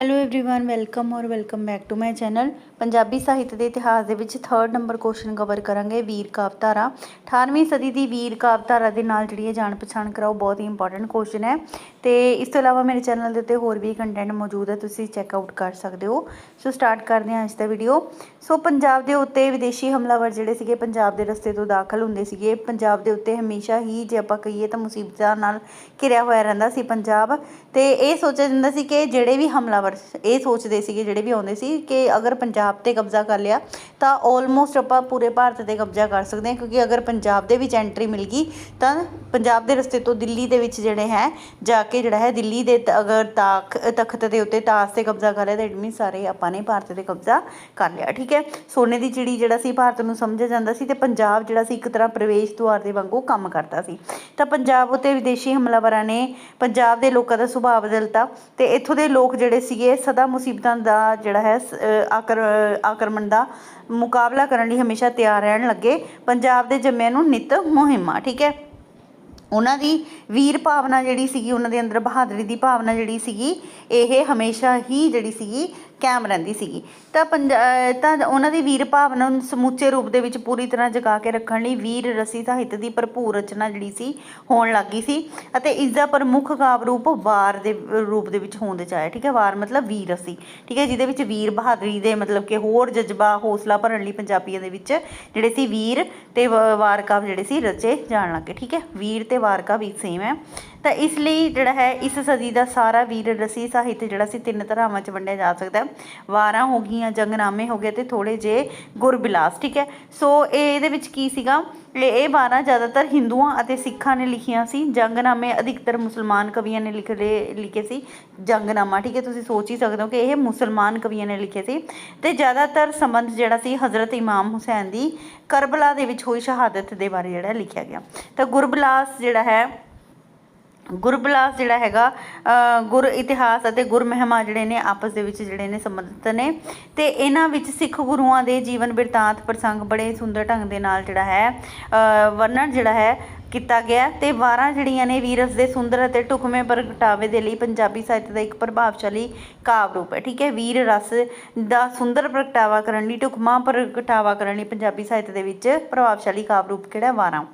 Hello everyone welcome ਔਰ welcome back to my channel Punjabi ਸਾਹਿਤ ਦੇ ਇਤਿਹਾਸ ਦੇ ਵਿੱਚ 3rd ਨੰਬਰ ਕੁਐਸਚਨ ਕਵਰ ਕਰਾਂਗੇ ਵੀਰ ਕਾਵਧਾਰਾ 18ਵੀਂ ਸਦੀ ਦੀ ਵੀਰ ਕਾਵਧਾਰਾ ਦੇ ਨਾਲ ਜਿਹੜੀ ਹੈ ਜਾਣ ਪਛਾਣ ਕਰਾਓ ਬਹੁਤ ਹੀ ਇੰਪੋਰਟੈਂਟ ਕੁਐਸਚਨ ਹੈ ਤੇ ਇਸ ਤੋਂ ਇਲਾਵਾ ਮੇਰੇ ਚੈਨਲ ਦੇ ਉੱਤੇ ਹੋਰ ਵੀ ਕੰਟੈਂਟ ਮੌਜੂਦ ਹੈ, ਤੁਸੀਂ ਚੈੱਕ ਆਊਟ ਕਰ ਸਕਦੇ ਹੋ। ਸੋ ਸਟਾਰਟ ਕਰਦੇ ਹਾਂ ਅੱਜ ਦਾ ਵੀਡੀਓ ਸੋ ਪੰਜਾਬ ਦੇ ਉੱਤੇ ਵਿਦੇਸ਼ੀ ਹਮਲਾਵਰ ਜਿਹੜੇ ਸੀਗੇ, ਪੰਜਾਬ ਦੇ ਰਸਤੇ ਤੋਂ ਦਾਖਲ ਹੁੰਦੇ ਸੀਗੇ। ਪੰਜਾਬ ਦੇ ਉੱਤੇ ਹਮੇਸ਼ਾ ਹੀ ਜੇ ਆਪਾਂ ਕਹੀਏ ਤਾਂ ਮੁਸੀਬਤਾਂ ਨਾਲ ਘਿਰਿਆ ਹੋਇਆ ਰਹਿੰਦਾ ਸੀ ਪੰਜਾਬ। ਤੇ ਇਹ ਸੋਚਿਆ ਜਾਂਦਾ ਸੀ ਕਿ ਜਿਹੜੇ ਵੀ ਹਮਲਾਵਰ ਇਹ ਸੋਚਦੇ ਸੀਗੇ, ਜਿਹੜੇ ਵੀ ਆਉਂਦੇ ਸੀ ਕਿ ਅਗਰ ਪੰਜਾਬ ਤੇ ਕਬਜ਼ਾ ਕਰ ਲਿਆ, ਤਾਂ ਆਲਮੋਸਟ ਆਪਾਂ ਪੂਰੇ ਭਾਰਤ ਤੇ ਕਬਜ਼ਾ ਕਰ ਸਕਦੇ ਹਾਂ। ਕਿਉਂਕਿ ਅਗਰ ਪੰਜਾਬ ਦੇ ਵਿੱਚ ਐਂਟਰੀ ਮਿਲ ਗਈ, ਤਾਂ ਪੰਜਾਬ ਦੇ ਰਸਤੇ ਤੋਂ ਦਿੱਲੀ ਦੇ ਵਿੱਚ ਜਿਹੜੇ ਹੈ, ਜਾ ਕੇ ਜਿਹੜਾ ਹੈ ਦਿੱਲੀ ਦੇ ਅਗਰ ਤਾਖ, ਤਖਤ ਦੇ ਉੱਤੇ ਤਾਜ ਤੇ ਕਬਜ਼ਾ ਕਰ ਲਿਆ, ਤਾਂ ਇਟ ਮੀਨ ਸਾਰੇ ਆਪਾਂ ਨੇ ਭਾਰਤ ਤੇ ਕਬਜ਼ਾ ਕਰ ਲਿਆ, ਠੀਕ ਹੈ? ਸੋਨੇ ਦੀ ਚਿੜੀ ਜਿਹੜਾ ਸੀ ਭਾਰਤ ਨੂੰ ਸਮਝਿਆ ਜਾਂਦਾ ਸੀ ਤੇ ਪੰਜਾਬ ਜਿਹੜਾ ਸੀ ਇੱਕ ਤਰ੍ਹਾਂ ਪ੍ਰਵੇਸ਼ ਦੁਆਰ ਦੇ ਵਾਂਗੂ ਕੰਮ ਕਰਦਾ ਸੀ। ਤਾਂ ਪੰਜਾਬ ਉੱਤੇ ਵਿਦੇਸ਼ੀ ਹਮਲਾਵਰਾਂ ਨੇ ਪੰਜਾਬ ਦੇ ਲੋਕਾਂ ਦਾ ਸੁਭਾਅ ਬਦਲਤਾ ਤੇ ਇੱਥੋਂ ਦੇ ਲੋਕ ਜਿਹੜੇ ਸੀਗੇ ਸਦਾ ਮੁਸੀਬਤਾਂ ਦਾ ਜਿਹੜਾ ਹੈ ਆਕਰਮਣ ਦਾ ਮੁਕਾਬਲਾ ਕਰਨ ਲਈ ਹਮੇਸ਼ਾ ਤਿਆਰ ਰਹਿਣ ਲੱਗੇ। ਪੰਜਾਬ ਦੇ ਜੰਮਿਆਂ ਨੂੰ ਨਿਤ ਮੁਹਿੰਮਾਂ, ਠੀਕ ਹੈ? ਉਹਨਾਂ ਦੀ ਵੀਰ ਭਾਵਨਾ ਜਿਹੜੀ ਸੀਗੀ, ਉਹਨਾਂ ਦੇ ਅੰਦਰ ਬਹਾਦਰੀ ਦੀ ਭਾਵਨਾ ਜਿਹੜੀ ਸੀਗੀ, ਇਹ ਹਮੇਸ਼ਾ ਹੀ ਜਿਹੜੀ ਸੀਗੀ ਕਾਇਮ ਰਹਿੰਦੀ ਸੀਗੀ। ਤਾਂ ਪੰਜ ਤਾਂ ਉਹਨਾਂ ਦੀ ਵੀਰ ਭਾਵਨਾ ਨੂੰ ਸਮੁੱਚੇ ਰੂਪ ਦੇ ਵਿੱਚ ਪੂਰੀ ਤਰ੍ਹਾਂ ਜਗਾ ਕੇ ਰੱਖਣ ਲਈ ਵੀਰ ਰਸੀ ਸਾਹਿਤ ਦੀ ਭਰਪੂਰ ਰਚਨਾ ਜਿਹੜੀ ਸੀ, ਹੋਣ ਲੱਗੀ ਸੀ ਅਤੇ ਇਸ ਦਾ ਪ੍ਰਮੁੱਖ ਕਾਵਿ ਰੂਪ ਵਾਰ ਦੇ ਰੂਪ ਦੇ ਵਿੱਚ ਹੋਂਦ ਚ ਆਇਆ। ਠੀਕ ਹੈ, ਵਾਰ ਮਤਲਬ ਵੀਰ ਰਸੀ। ਠੀਕ ਹੈ, ਜਿਹਦੇ ਵਿੱਚ ਵੀਰ ਬਹਾਦਰੀ ਦੇ ਮਤਲਬ ਕਿ ਹੋਰ ਜਜ਼ਬਾ, ਹੌਸਲਾ ਭਰਨ ਲਈ ਪੰਜਾਬੀਆਂ ਦੇ ਵਿੱਚ ਜਿਹੜੇ ਸੀ ਵੀਰ ਤੇ ਵ- ਵਾਰ ਕਾਵ ਜਿਹੜੇ ਸੀ ਰਚੇ ਜਾਣ ਲੱਗੇ ਠੀਕ ਹੈ, ਵੀਰ ਤੇ ਵਾਰ ਕਾਵਿ ਸੇਮ ਹੈ। ਤਾਂ ਇਸ ਲਈ ਜਿਹੜਾ ਹੈ, ਇਸ ਸਦੀ ਦਾ ਸਾਰਾ ਵੀਰ ਰਸੀ ਸਾਹਿਤ ਜਿਹੜਾ ਸੀ, ਤਿੰਨ ਧਾਰਾਵਾਂ 'ਚ ਵੰਡਿਆ ਜਾ ਸਕਦਾ ਵਾਰਾਂ ਹੋ ਗਈਆਂ, ਜੰਗਨਾਮੇ ਹੋ ਗਏ ਤੇ ਥੋੜੇ ਜੇ ਗੁਰਬਿਲਾਸ, ਠੀਕ ਹੈ? ਸੋ ਇਹ ਇਹਦੇ ਵਿੱਚ ਕੀ ਸੀਗਾ? ਇਹ ਵਾਰਾਂ ਜ਼ਿਆਦਾਤਰ ਹਿੰਦੂਆਂ ਅਤੇ ਸਿੱਖਾਂ ਨੇ ਲਿਖੀਆਂ ਸੀ। ਜੰਗਨਾਮੇ ਅਧਿਕਤਰ ਮੁਸਲਮਾਨ ਕਵੀਆਂ ਨੇ ਲਿਖਦੇ ਲਿਖੇ ਸੀ। ਜੰਗਨਾਮਾ, ਠੀਕ ਹੈ? ਤੁਸੀਂ ਸੋਚ ਹੀ ਸਕਦੇ ਹੋ ਕਿ ਇਹ ਮੁਸਲਮਾਨ ਕਵੀਆਂ ਨੇ ਲਿਖੇ ਸੀ। ਤੇ ਜ਼ਿਆਦਾਤਰ ਸੰਬੰਧ ਜਿਹੜਾ ਸੀ, ਹਜ਼ਰਤ ਇਮਾਮ ਹੁਸੈਨ ਦੀ ਕਰਬਲਾ ਦੇ ਵਿੱਚ ਹੋਈ ਸ਼ਹਾਦਤ ਦੇ ਬਾਰੇ ਜਿਹੜਾ ਲਿਖਿਆ ਗਿਆ। ਤਾਂ ਗੁਰਬਿਲਾਸ ਜਿਹੜਾ ਹੈ ਗੁਰਬਿਲਾਸ ਜਿਹੜਾ ਹੈਗਾ ਗੁਰ ਇਤਿਹਾਸ ਅਤੇ ਗੁਰ ਮਹਿਮਾ ਜਿਹੜੇ ਨੇ ਆਪਸ ਦੇ ਵਿੱਚ ਜਿਹੜੇ ਨੇ ਸੰਬੰਧਿਤ ਨੇ। ਤੇ ਇਹਨਾਂ ਵਿੱਚ ਸਿੱਖ ਗੁਰੂਆਂ ਦੇ ਜੀਵਨ ਬਿਰਤਾਂਤ ਪ੍ਰਸੰਗ ਬੜੇ ਸੁੰਦਰ ਢੰਗ ਦੇ ਨਾਲ ਜਿਹੜਾ ਹੈ ਵਰਣਨ ਜਿਹੜਾ ਹੈ ਕੀਤਾ ਗਿਆ। ਤੇ ਵਾਰਾਂ ਜਿਹੜੀਆਂ ਨੇ ਵੀਰਸ ਦੇ ਸੁੰਦਰ ਅਤੇ ਢੁਕਵੇਂ ਪ੍ਰਗਟਾਵੇ ਦੇ ਲਈ ਪੰਜਾਬੀ ਸਾਹਿਤ ਦਾ ਇੱਕ ਪ੍ਰਭਾਵਸ਼ਾਲੀ ਕਾਵਿ ਰੂਪ ਹੈ, ਠੀਕ ਹੈ? ਵੀਰ ਰਸ ਦਾ ਸੁੰਦਰ ਪ੍ਰਗਟਾਵਾ ਕਰਨ ਲਈ, ਢੁਕਵਾਂ ਪ੍ਰਗਟਾਵਾ ਕਰਨ ਲਈ ਪੰਜਾਬੀ ਸਾਹਿਤ ਦੇ ਵਿੱਚ ਪ੍ਰਭਾਵਸ਼ਾਲੀ ਕਾਵਿ ਰੂਪ ਕਿਹੜਾ ਵਾਰਾਂ।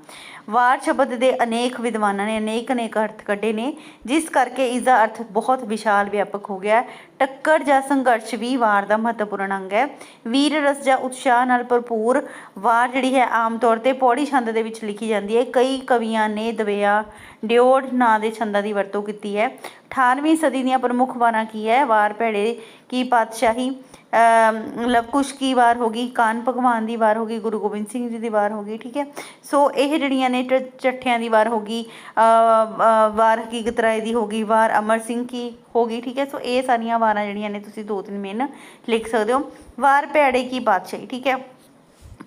ਵਾਰ ਸ਼ਬਦ ਦੇ ਅਨੇਕ ਵਿਦਵਾਨਾਂ ਨੇ, ਅਨੇਕ ਅਨੇਕ ਅਰਥ ਕੱਢੇ ਨੇ, ਜਿਸ ਕਰਕੇ ਇਸ ਦਾ ਅਰਥ ਬਹੁਤ ਵਿਸ਼ਾਲ ਵਿਆਪਕ ਹੋ ਗਿਆ ਟੱਕਰ ਜਾਂ ਸੰਘਰਸ਼ ਵੀ ਵਾਰ ਦਾ ਮਹੱਤਵਪੂਰਨ ਅੰਗ ਹੈ। ਵੀਰ ਰਸ ਜਾਂ ਉਤਸ਼ਾਹ ਨਾਲ ਭਰਪੂਰ ਵਾਰ ਜਿਹੜੀ ਹੈ, ਆਮ ਤੌਰ ਤੇ ਪੌੜੀ ਛੰਦ ਦੇ ਵਿੱਚ ਲਿਖੀ ਜਾਂਦੀ ਹੈ। ਕਈ ਕਵੀਆਂ ਨੇ ਦਵੇਆ, ਡਿਓਡ ਨਾਂ ਦੇ ਛੰਦਾਂ ਦੀ ਵਰਤੋਂ ਕੀਤੀ ਹੈ। 18ਵੀਂ ਸਦੀ ਦੀਆਂ ਪ੍ਰਮੁੱਖ ਵਾਰਾਂ ਕੀ ਹੈ? ਵਾਰ, ਭੈੜੇ, ਕੀ ਪਾਤਸ਼ਾਹੀ? ਲਵ ਕੁਸ਼ ਕੀ ਵਾਰ ਹੋ ਗਈ, ਕਾਨ ਭਗਵਾਨ ਦੀ ਵਾਰ ਹੋ ਗਈ, ਗੁਰੂ ਗੋਬਿੰਦ ਸਿੰਘ ਜੀ ਦੀ ਵਾਰ ਹੋ ਗਈ, ਠੀਕ ਹੈ? ਸੋ ਇਹ ਜਿਹੜੀਆਂ ਨੇ ਟ- ਚੱਠਿਆਂ ਦੀ ਵਾਰ ਹੋ ਗਈ ਵਾਰ ਹਕੀਕਤ ਰਾਏ ਦੀ ਹੋ ਗਈ, ਵਾਰ ਅਮਰ ਸਿੰਘ ਕੀ ਹੋ ਗਈ, ਠੀਕ ਹੈ? ਸੋ ਇਹ ਸਾਰੀਆਂ ਵਾਰਾਂ ਜਿਹੜੀਆਂ ਨੇ ਤੁਸੀਂ ਦੋ ਤਿੰਨ ਮੇਨ ਲਿਖ ਸਕਦੇ ਹੋ। ਵਾਰ ਭੈੜੇ ਕੀ ਪਾਤਸ਼ਾਹੀ ਠੀਕ ਹੈ?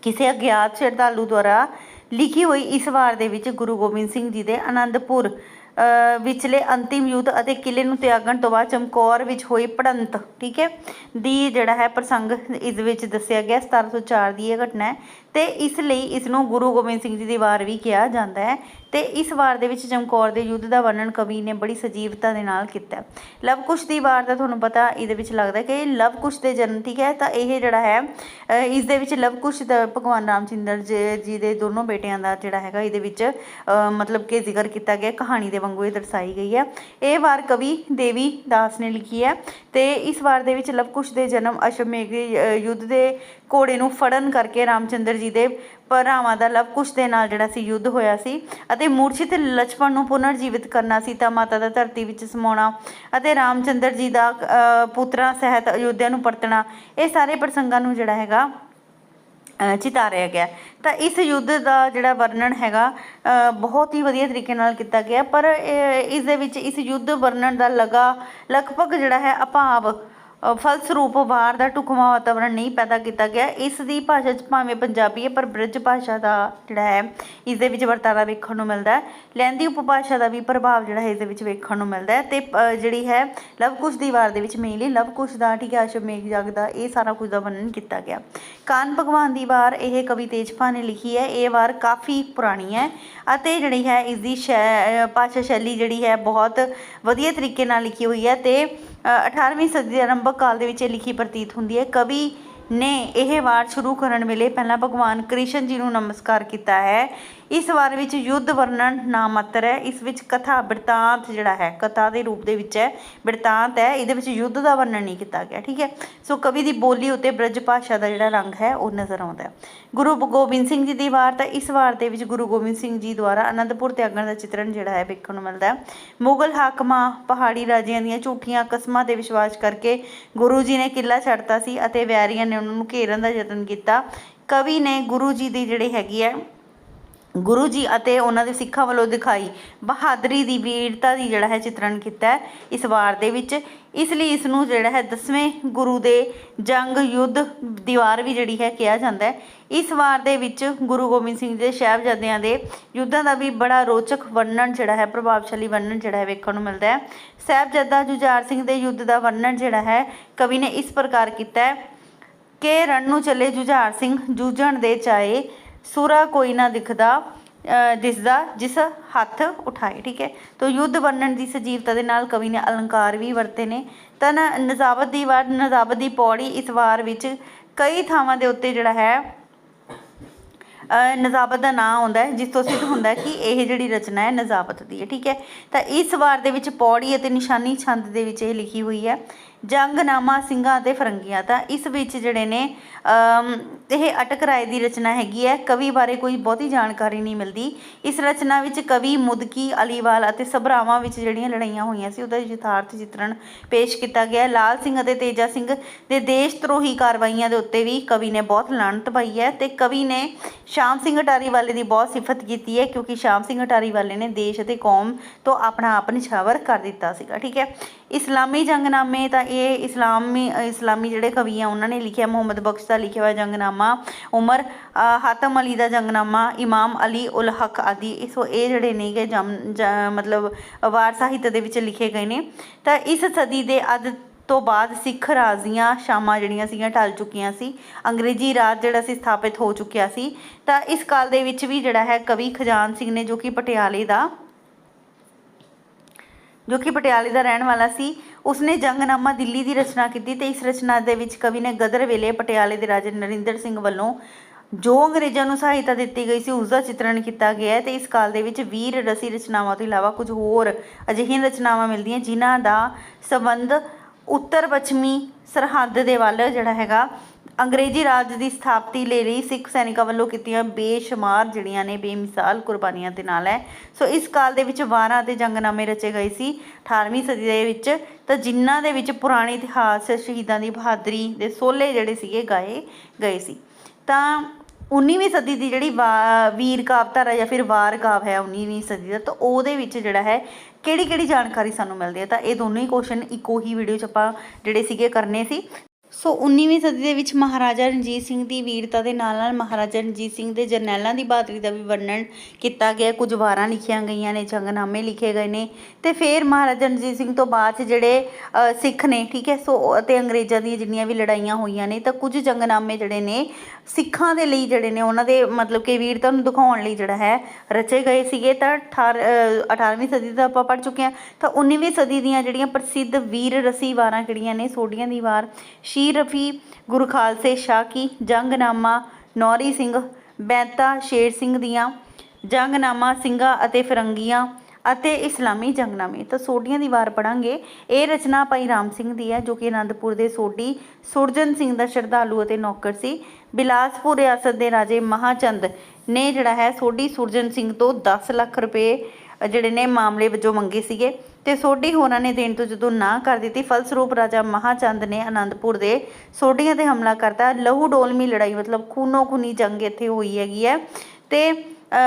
ਕਿਸੇ ਅਗਿਆਤ ਸ਼ਰਧਾਲੂ ਦੁਆਰਾ ਲਿਖੀ ਹੋਈ ਇਸ ਵਾਰ ਦੇ ਵਿੱਚ ਗੁਰੂ ਗੋਬਿੰਦ ਸਿੰਘ ਜੀ ਦੇ ਆਨੰਦਪੁਰ ਵਿਚਲੇ ਅੰਤਿਮ ਯੁੱਧ ਅਤੇ ਕਿਲੇ ਨੂੰ ਤਿਆਗਣ ਤੋਂ ਬਾਅਦ ਚਮਕੌਰ ਵਿੱਚ ਹੋਈ ਪੜੰਤ ਠੀਕ ਹੈ? ਦੀ ਜਿਹੜਾ ਹੈ ਪ੍ਰਸੰਗ ਇਸ ਵਿੱਚ ਦੱਸਿਆ ਗਿਆ 1704 ਦੀ ਇਹ ਘਟਨਾ ਹੈ। ਤੇ ਇਸ ਲਈ ਇਸ ਨੂੰ ਗੁਰੂ ਗੋਬਿੰਦ ਸਿੰਘ ਜੀ ਦੀ ਵਾਰ ਵੀ ਕਿਹਾ ਜਾਂਦਾ ਹੈ। ਤੇ ਇਸ ਵਾਰ ਦੇ ਵਿੱਚ ਚਮਕੌਰ ਦੇ ਯੁੱਧ ਦਾ ਵਰਣਨ ਕਵੀ ਨੇ ਬੜੀ ਸਜੀਵਤਾ ਦੇ ਨਾਲ ਕੀਤਾ ਹੈ। ਲਵ ਕੁਸ਼ ਦੀ ਵਾਰ ਦਾ ਤੁਹਾਨੂੰ ਪਤਾ ਇਹਦੇ ਵਿੱਚ ਲੱਗਦਾ ਕਿ ਲਵ ਕੁਸ਼ ਦੇ ਜਨਮ ਠੀਕ ਹੈ? ਤਾਂ ਇਹ ਜਿਹੜਾ ਹੈ ਅ, ਇਸ ਦੇ ਵਿੱਚ ਲਵ ਕੁਸ਼ ਦਾ ਭਗਵਾਨ ਰਾਮਚੰਦਰ ਜੀ- ਜੀ ਦੇ ਦੋਨੋਂ ਬੇਟਿਆਂ ਦਾ ਜਿਹੜਾ ਹੈਗਾ ਇਹਦੇ ਵਿੱਚ ਮਤਲਬ ਕਿ ਜ਼ਿਕਰ ਕੀਤਾ ਗਿਆ ਕਹਾਣੀ ਦੇ ਵਾਂਗੂ ਇਹ ਦਰਸਾਈ ਗਈ ਹੈ। ਇਹ ਵਾਰ ਕਵੀ ਦੇਵੀ ਦਾਸ ਨੇ ਲਿਖੀ ਹੈ ਤੇ ਇਸ ਵਾਰ ਦੇ ਵਿੱਚ ਲਵ ਦੇ ਜਨਮ ਅਸ਼ਵਮੇਘ ਯੁੱਧ ਦੇ ਘੋੜੇ ਨੂੰ ਫੜਨ ਕਰਕੇ ਰਾਮਚੰਦਰ ਜੀ ਦੇ ਭਰਾਵਾਂ ਦਾ ਲਵ ਕੁਸ਼ ਦੇ ਨਾਲ ਜਿਹੜਾ ਸੀ ਯੁੱਧ ਹੋਇਆ ਸੀ ਅਤੇ ਮੂਰਛਿਤ ਲਛਮਣ ਨੂੰ ਪੁਨਰ ਜੀਵਿਤ ਕਰਨਾ ਸੀਤਾ ਮਾਤਾ ਦਾ ਧਰਤੀ ਵਿੱਚ ਸਮਾਉਣਾ ਅਤੇ ਰਾਮਚੰਦਰ ਜੀ ਦਾ ਅ, ਪੁੱਤਰਾਂ ਸਹਿਤ ਅਯੋਧਿਆ ਨੂੰ ਪਰਤਣਾ। ਇਹ ਸਾਰੇ ਪ੍ਰਸੰਗਾਂ ਨੂੰ ਜਿਹੜਾ ਹੈਗਾ ਚਿਤਾਰਿਆ ਗਿਆ। ਤਾਂ ਇਸ ਯੁੱਧ ਦਾ ਜਿਹੜਾ ਵਰਣਨ ਹੈਗਾ ਬਹੁਤ ਹੀ ਵਧੀਆ ਤਰੀਕੇ ਨਾਲ ਕੀਤਾ ਗਿਆ। ਪਰ ਇਹ- ਇਸ ਦੇ ਵਿੱਚ ਇਸ ਯੁੱਧ ਵਰਣਨ ਦਾ ਲਗਾ ਲਗਭਗ ਜਿਹੜਾ ਹੈ ਅਭਾਵ ਫਲਸਰੂਪ ਵਾਰ ਦਾ ਢੁਕਵਾਂ ਵਾਤਾਵਰਣ ਨਹੀਂ ਪੈਦਾ ਕੀਤਾ ਗਿਆ। ਇਸ ਦੀ ਭਾਸ਼ਾ 'ਚ ਭਾਵੇਂ ਪੰਜਾਬੀ ਹੈ, ਪਰ ਬ੍ਰਿਜ ਭਾਸ਼ਾ ਦਾ ਜਿਹੜਾ ਹੈ, ਇਸ ਦੇ ਵਿੱਚ ਵਰਤਾਰਾ ਵੇਖਣ ਨੂੰ ਮਿਲਦਾ ਹੈ। ਲਹਿੰਦੀ ਉਪਭਾਸ਼ਾ ਦਾ ਵੀ ਪ੍ਰਭਾਵ ਜਿਹੜਾ ਹੈ, ਇਸ ਦੇ ਵਿੱਚ ਵੇਖਣ ਨੂੰ ਮਿਲਦਾ ਹੈ। ਤੇ ਜਿਹੜੀ ਹੈ, ਲਵਕੁਸ਼ ਦੀ ਵਾਰ ਦੇ ਵਿੱਚ ਮੇਨਲੀ ਲਵਕੁਸ਼ ਦਾ ਠੀਕ ਹੈ ਅਸ਼ਵਮੇਘ ਯੱਗ ਦਾ ਇਹ ਸਾਰਾ ਕੁਝ ਦਾ ਵਰਣਨ ਕੀਤਾ ਗਿਆ। ਕਾਨ ਭਗਵਾਨ ਦੀ ਵਾਰ ਇਹ ਕਵੀ ਤੇਜਪਾ ਨੇ ਲਿਖੀ ਹੈ। ਇਹ ਵਾਰ ਕਾਫੀ ਪੁਰਾਣੀ ਹੈ ਅਤੇ ਜਿਹੜੀ ਹੈ, ਇਸ ਦੀ ਸ਼ੈ ਭਾਸ਼ਾ ਸ਼ੈਲੀ ਜਿਹੜੀ ਹੈ, ਬਹੁਤ ਵਧੀਆ ਤਰੀਕੇ ਨਾਲ ਲਿਖੀ ਹੋਈ ਹੈ ਤੇ 18ਵੀਂ ਸਦੀ ਦੇ ਆਰੰਭਕ ਕਾਲ ਦੇ ਵਿੱਚ ਇਹ ਲਿਖੀ ਪ੍ਰਤੀਤ ਹੁੰਦੀ ਹੈ, ਕਵੀ ਨੇ ਇਹ ਵਾਰ ਸ਼ੁਰੂ ਕਰਨ ਵੇਲੇ ਪਹਿਲਾਂ ਭਗਵਾਨ ਕ੍ਰਿਸ਼ਨ ਜੀ ਨੂੰ ਨਮਸਕਾਰ ਕੀਤਾ ਹੈ। ਇਸ ਵਾਰ ਵਿੱਚ ਯੁੱਧ ਵਰਣਨ ਨਾ ਮਾਤਰ ਹੈ। ਇਸ ਵਿੱਚ ਕਥਾ ਬਿਰਤਾਂਤ ਜਿਹੜਾ ਹੈ, ਕਥਾ ਦੇ ਰੂਪ ਦੇ ਵਿੱਚ ਹੈ, ਬਿਰਤਾਂਤ ਹੈ। ਇਹਦੇ ਵਿੱਚ ਯੁੱਧ ਦਾ ਵਰਣਨ ਨਹੀਂ ਕੀਤਾ ਗਿਆ, ਠੀਕ ਹੈ? ਸੋ ਕਵੀ ਦੀ ਬੋਲੀ ਉੱਤੇ ਬ੍ਰਜ ਭਾਸ਼ਾ ਦਾ ਜਿਹੜਾ ਰੰਗ ਹੈ, ਉਹ ਨਜ਼ਰ ਆਉਂਦਾ ਹੈ। ਗੁਰੂ ਗੋਬਿੰਦ ਸਿੰਘ ਜੀ ਦੀ ਵਾਰ ਤਾਂ ਇਸ ਵਾਰ ਦੇ ਵਿੱਚ ਗੁਰੂ ਗੋਬਿੰਦ ਸਿੰਘ ਜੀ ਦੁਆਰਾ ਅਨੰਦਪੁਰ ਤਿਆਗਣ ਦਾ ਚਿਤਰਨ ਜਿਹੜਾ ਹੈ, ਵੇਖਣ ਨੂੰ ਮਿਲਦਾ ਹੈ। ਮੁਗਲ ਹਾਕਮਾਂ ਪਹਾੜੀ ਰਾਜਿਆਂ ਦੀਆਂ ਝੂਠੀਆਂ ਕਸਮਾਂ ਤੇ ਵਿਸ਼ਵਾਸ ਕਰਕੇ ਗੁਰੂ ਜੀ ਨੇ ਕਿਲਾ ਛੱਡਤਾ ਸੀ ਅਤੇ ਵੈਰੀਆਂ ਨੇ ਉਹਨਾਂ ਨੂੰ ਘੇਰਨ ਦਾ ਯਤਨ ਕੀਤਾ। ਕਵੀ ਨੇ ਗੁਰੂ ਜੀ ਦੀ ਜਿਹੜੀ ਹੈਗੀ ਹੈ ਗੁਰੂ ਜੀ ਅਤੇ ਉਹਨਾਂ ਦੇ ਸਿੱਖਾਂ ਵੱਲੋਂ ਦਿਖਾਈ ਬਹਾਦਰੀ ਦੀ ਵੀਰਤਾ ਦੀ ਜਿਹੜਾ ਹੈ ਚਿਤਰਨ ਕੀਤਾ ਹੈ ਇਸ ਵਾਰ ਦੇ ਵਿੱਚ। ਇਸ ਲਈ ਇਸ ਨੂੰ ਜਿਹੜਾ ਹੈ ਦਸਵੇਂ ਗੁਰੂ ਦੇ ਜੰਗ ਯੁੱਧ ਦੀਵਾਰ ਵੀ ਜਿਹੜੀ ਹੈ ਕਿਹਾ ਜਾਂਦਾ ਹੈ। ਇਸ ਵਾਰ ਦੇ ਵਿੱਚ ਗੁਰੂ ਗੋਬਿੰਦ ਸਿੰਘ ਦੇ ਸਾਹਿਬਜ਼ਾਦਿਆਂ ਦੇ ਯੁੱਧਾਂ ਦਾ ਵੀ ਬੜਾ ਰੋਚਕ ਵਰਣਨ ਜਿਹੜਾ ਹੈ, ਪ੍ਰਭਾਵਸ਼ਾਲੀ ਵਰਣਨ ਜਿਹੜਾ ਹੈ ਵੇਖਣ ਨੂੰ ਮਿਲਦਾ ਹੈ। ਸਾਹਿਬਜ਼ਾਦਾ ਜੁਝਾਰ ਸਿੰਘ ਦੇ ਯੁੱਧ ਦਾ ਵਰਣਨ ਜਿਹੜਾ ਹੈ ਕਵੀ ਨੇ ਇਸ ਪ੍ਰਕਾਰ ਕੀਤਾ ਹੈ, ਕਿ ਰਣ ਨੂੰ ਚੱਲੇ ਜੁਝਾਰ ਸਿੰਘ, ਜੂਝਣ ਦੇ ਚਾਏ ਸੁਰਾ ਕੋਈ ਨਾ ਦਿਖਦਾ ਦਿਸਦਾ ਜਿਸ ਹੱਥ ਉਠਾਏ ਠੀਕ ਹੈ? ਤੋ ਯੁੱਧ ਵਰਣਨ ਦੀ ਸਜੀਵਤਾ ਦੇ ਨਾਲ ਕਵੀ ਨੇ ਅਲੰਕਾਰ ਵੀ ਵਰਤੇ ਨੇ। ਤਾਂ ਨ- ਨਜ਼ਾਬਤ ਦੀ ਵਾਰ ਨਜ਼ਾਬਤ ਦੀ ਪੌੜੀ ਇਸ ਵਾਰ ਵਿੱਚ ਕਈ ਥਾਵਾਂ ਦੇ ਉੱਤੇ ਜਿਹੜਾ ਹੈ ਅ, ਨਜ਼ਾਬਤ ਦਾ ਨਾਂ ਆਉਂਦਾ ਹੈ ਜਿਸ ਤੋਂ ਸਿੱਧ ਹੁੰਦਾ ਹੈ ਕਿ ਇਹ ਜਿਹੜੀ ਰਚਨਾ ਹੈ ਨਜ਼ਾਬਤ ਦੀ ਹੈ ਠੀਕ ਹੈ? ਤਾਂ ਇਸ ਵਾਰ ਦੇ ਵਿੱਚ ਪੌੜੀ ਅਤੇ ਨਿਸ਼ਾਨੀ ਛੰਦ ਦੇ ਵਿੱਚ ਇਹ ਲਿਖੀ ਹੋਈ ਹੈ। ਜੰਗਨਾਮਾ ਸਿੰਘਾਂ ਅਤੇ ਫਰੰਗੀਆਂ। ਤਾਂ ਇਸ ਵਿੱਚ ਜਿਹੜੇ ਨੇ ਇਹ ਅਟਕ ਰਾਏ ਦੀ ਰਚਨਾ ਹੈਗੀ ਹੈ। ਕਵੀ ਬਾਰੇ ਕੋਈ ਬਹੁਤੀ ਜਾਣਕਾਰੀ ਨਹੀਂ ਮਿਲਦੀ। ਇਸ ਰਚਨਾ ਵਿੱਚ ਕਵੀ ਮੁਦਕੀ, ਅਲੀਵਾਲ ਅਤੇ ਸਭਰਾਵਾਂ ਵਿੱਚ ਜਿਹੜੀਆਂ ਲੜਾਈਆਂ ਹੋਈਆਂ ਸੀ, ਉਹਦਾ ਯਥਾਰਥ ਚਿੱਤਰਣ ਪੇਸ਼ ਕੀਤਾ ਗਿਆ ਹੈ। ਲਾਲ ਸਿੰਘ ਅਤੇ ਤੇਜਾ ਸਿੰਘ ਦੇ ਦੇਸ਼ ਧਰੋਹੀ ਕਾਰਵਾਈਆਂ ਦੇ ਉੱਤੇ ਵੀ ਕਵੀ ਨੇ ਬਹੁਤ ਲਾਣਤ ਪਾਈ ਹੈ ਤੇ ਕਵੀ ਨੇ ਸ਼ਾਮ ਸਿੰਘ ਅਟਾਰੀਵਾਲੇ ਦੀ ਬਹੁਤ ਸਿਫਤ ਕੀਤੀ ਹੈ, ਕਿਉਂਕਿ ਸ਼ਾਮ ਸਿੰਘ ਅਟਾਰੀਵਾਲੇ ਨੇ ਦੇਸ਼ ਅਤੇ ਕੌਮ ਤੋਂ ਆਪਣਾ ਆਪ ਨਿਛਾਵਰ ਕਰ ਦਿੱਤਾ ਸੀਗਾ, ਠੀਕ ਹੈ। ਇਸਲਾਮੀ ਜੰਗਨਾਮੇ ਤਾਂ ਇਹ ਇਸਲਾਮੀ ਇਸਲਾਮੀ ਜਿਹੜੇ ਕਵੀ ਆ ਉਹਨਾਂ ਨੇ ਲਿਖਿਆ ਮੁਹੰਮਦ ਬਖਸ਼ ਦਾ ਲਿਖਿਆ ਹੋਇਆ ਜੰਗਨਾਮਾ ਉਮਰ ਅ, ਹਾਤਮ ਅਲੀ ਦਾ ਜੰਗਨਾਮਾ ਇਮਾਮ ਅਲੀ ਉਲ ਹਕ ਆਦਿ ਸੋ ਇਹ ਜਿਹੜੇ ਨੇਗੇ ਜਮ ਜ- ਮਤਲਬ ਵਾਰ ਸਾਹਿਤ ਦੇ ਵਿੱਚ ਲਿਖੇ ਗਏ ਨੇ। ਤਾਂ ਇਸ ਸਦੀ ਦੇ ਅੱਧ ਤੋਂ ਬਾਅਦ ਸਿੱਖ ਰਾਜ ਦੀਆਂ ਸ਼ਾਮਾਂ ਜਿਹੜੀਆਂ ਸੀਗੀਆਂ ਢਲ ਚੁੱਕੀਆਂ ਸੀ। ਅੰਗਰੇਜ਼ੀ ਰਾਜ ਜਿਹੜਾ ਸੀ ਸਥਾਪਿਤ ਹੋ ਚੁੱਕਿਆ ਸੀ। ਤਾਂ ਇਸ ਕਾਲ ਦੇ ਵਿੱਚ ਵੀ ਜਿਹੜਾ ਹੈ ਕਵੀ ਖਜਾਨ ਸਿੰਘ ਨੇ ਜੋ ਕਿ ਪਟਿਆਲੇ ਦਾ ਜੋ ਕਿ ਪਟਿਆਲੇ ਦਾ ਰਹਿਣ ਵਾਲਾ ਸੀ, ਉਸਨੇ ਜੰਗਨਾਮਾ ਦਿੱਲੀ ਦੀ ਰਚਨਾ ਕੀਤੀ ਤੇ ਇਸ ਰਚਨਾ ਦੇ ਵਿੱਚ ਕਵੀ ਨੇ ਗਦਰ ਵੇਲੇ ਪਟਿਆਲੇ ਦੇ ਰਾਜੇ ਨਰਿੰਦਰ ਸਿੰਘ ਵੱਲੋਂ ਜੋ ਅੰਗਰੇਜ਼ਾਂ ਨੂੰ ਸਹਾਇਤਾ ਦਿੱਤੀ ਗਈ ਸੀ ਉਸ ਦਾ ਚਿਤਰਣ ਕੀਤਾ ਗਿਆ ਹੈ ਤੇ ਇਸ ਕਾਲ ਦੇ ਵਿੱਚ ਵੀਰ ਰਸੀ ਰਚਨਾਵਾਂ ਤੋਂ ਇਲਾਵਾ ਕੁਝ ਹੋਰ ਅਜਿਹੀਆਂ ਰਚਨਾਵਾਂ ਮਿਲਦੀਆਂ ਜਿਨ੍ਹਾਂ ਦਾ ਸੰਬੰਧ ਉੱਤਰ ਪੱਛਮੀ ਸਰਹੱਦ ਦੇ ਵੱਲ ਜਿਹੜਾ ਹੈਗਾ ਅੰਗਰੇਜ਼ੀ ਰਾਜ ਦੀ ਸਥਾਪਤੀ ਲਈ ਲਈ ਸਿੱਖ ਸੈਨਿਕਾਂ ਵੱਲੋਂ ਕੀਤੀਆਂ ਬੇਸ਼ੁਮਾਰ ਜਿਹੜੀਆਂ ਨੇ, ਬੇਮਿਸਾਲ ਕੁਰਬਾਨੀਆਂ ਦੇ ਨਾਲ ਹੈ। ਸੋ ਇਸ ਕਾਲ ਦੇ ਵਿੱਚ ਵਾਰਾਂ ਅਤੇ ਜੰਗਨਾਮੇ ਰਚੇ ਗਏ ਸੀ। 18ਵੀਂ ਸਦੀ ਦੇ ਵਿੱਚ ਤਾਂ ਜਿਨ੍ਹਾਂ ਦੇ ਵਿੱਚ ਪੁਰਾਣੇ ਇਤਿਹਾਸ, ਸ਼ਹੀਦਾਂ ਦੀ ਬਹਾਦਰੀ ਦੇ ਸੋਲੇ ਜਿਹੜੇ ਸੀਗੇ ਗਾਏ ਗਏ ਸੀ। ਤਾਂ 19ਵੀਂ ਸਦੀ ਦੀ ਜਿਹੜੀ ਵਾ- ਵੀਰ ਕਾਵਧਾਰਾ ਜਾਂ ਫਿਰ ਵਾਰ ਕਾਵ ਹੈ 19ਵੀਂ ਸਦੀ ਦਾ, ਤਾਂ ਉਹਦੇ ਵਿੱਚ ਜਿਹੜਾ ਹੈ ਕਿਹੜੀ ਕਿਹੜੀ ਜਾਣਕਾਰੀ ਸਾਨੂੰ ਮਿਲਦੀ ਹੈ? ਤਾਂ ਇਹ ਦੋਨੋਂ ਹੀ ਕੁਐਸਚਨ ਇੱਕੋ ਹੀ ਵੀਡੀਓ 'ਚ ਆਪਾਂ ਜਿਹੜੇ ਸੀਗੇ ਕਰਨੇ ਸੀ। ਸੋ 19ਵੀਂ ਸਦੀ ਦੇ ਵਿੱਚ ਮਹਾਰਾਜਾ ਰਣਜੀਤ ਸਿੰਘ ਦੀ ਵੀਰਤਾ ਦੇ ਨਾਲ ਨਾਲ ਮਹਾਰਾਜਾ ਰਣਜੀਤ ਸਿੰਘ ਦੇ ਜਰਨੈਲਾਂ ਦੀ ਬਹਾਦਰੀ ਦਾ ਵੀ ਵਰਣਨ ਕੀਤਾ ਗਿਆ। ਕੁਝ ਵਾਰਾਂ ਲਿਖੀਆਂ ਗਈਆਂ ਨੇ, ਜੰਗਨਾਮੇ ਲਿਖੇ ਗਏ ਨੇ ਤੇ ਫਿਰ ਮਹਾਰਾਜਾ ਰਣਜੀਤ ਸਿੰਘ ਤੋਂ ਬਾਅਦ 'ਚ ਜਿਹੜੇ ਸਿੱਖ ਨੇ, ਠੀਕ ਹੈ, ਸੋ ਅਤੇ ਅੰਗਰੇਜ਼ਾਂ ਦੀਆਂ ਜਿੰਨੀਆਂ ਵੀ ਲੜਾਈਆਂ ਹੋਈਆਂ ਨੇ ਤਾਂ ਕੁਝ ਜੰਗਨਾਮੇ ਜਿਹੜੇ ਨੇ, ਸਿੱਖਾਂ ਦੇ ਲਈ ਜਿਹੜੇ ਨੇ ਉਹਨਾਂ ਦੇ ਮਤਲਬ ਕਿ ਵੀਰਤਾ ਨੂੰ ਦਿਖਾਉਣ ਲਈ ਜਿਹੜਾ ਹੈ ਰਚੇ ਗਏ ਸੀਗੇ। ਤਾਂ 18ਵੀਂ ਸਦੀ ਦਾ ਆਪਾਂ ਪੜ੍ਹ ਚੁੱਕੇ ਹਾਂ। ਤਾਂ 19ਵੀਂ ਸਦੀ ਦੀਆਂ ਜਿਹੜੀਆਂ ਪ੍ਰਸਿੱਧ ਵੀਰ ਰਸੀ ਵਾਰਾਂ ਕਿਹੜੀਆਂ ਨੇ? ਸੋਢੀਆਂ ਦੀ ਵਾਰ, ਸ਼ੀ ਸ਼ੀਰ ਰਫੀ, ਗੁਰੂ ਖਾਲਸੇ ਸ਼ਾਹ ਕੀ, ਜੰਗਨਾਮਾ ਨੌਰੀ ਸਿੰਘ, ਬੈਂਤਾ ਸ਼ੇਰ ਸਿੰਘ ਦੀਆਂ, ਜੰਗਨਾਮਾ ਸਿੰਘਾਂ ਅਤੇ ਫਿਰੰਗੀਆਂ ਅਤੇ ਇਸਲਾਮੀ ਜੰਗਨਾਮੇ। ਤਾਂ ਸੋਢੀਆਂ ਦੀ ਵਾਰ ਪੜਾਂਗੇ ਇਹ ਰਚਨਾ ਭਾਈ ਰਾਮ ਸਿੰਘ ਦੀ ਹੈ, ਜੋ ਕਿ ਅਨੰਦਪੁਰ ਦੇ ਸੋਢੀ ਸੁਰਜਨ ਸਿੰਘ ਦਾ ਸ਼ਰਧਾਲੂ ਅਤੇ ਨੌਕਰ ਸੀ। ਬਿਲਾਸਪੁਰ ਰਿਆਸਤ ਦੇ ਰਾਜੇ ਮਹਾਚੰਦ ਨੇ ਜਿਹੜਾ ਹੈ, ਸੋਢੀ ਸੁਰਜਨ ਸਿੰਘ ਤੋਂ 10 ਲੱਖ ਰੁਪਏ ਜਿਹੜੇ ਨੇ ਮਾਮਲੇ ਵਜੋਂ ਮੰਗੇ ਸੀਗੇ। ਤੇ ਸੋਢੀ ਹੋਰਾਂ ਨੇ ਦੇਣ ਤੋਂ ਜਦੋਂ ਨਾ ਕਰ ਦਿੱਤੀ, ਫਲਸਰੂਪ ਰਾਜਾ ਮਹਾਚੰਦ ਨੇ ਆਨੰਦਪੁਰ ਦੇ ਸੋਢੀਆਂ ਤੇ ਹਮਲਾ ਕਰਤਾ। ਲਹੂ ਡੋਲਮੀ ਲੜਾਈ, ਮਤਲਬ ਖੂਨੋ ਖੂਨੀ ਜੰਗ ਇੱਥੇ ਹੋਈ ਹੈਗੀ ਹੈ। ਤੇ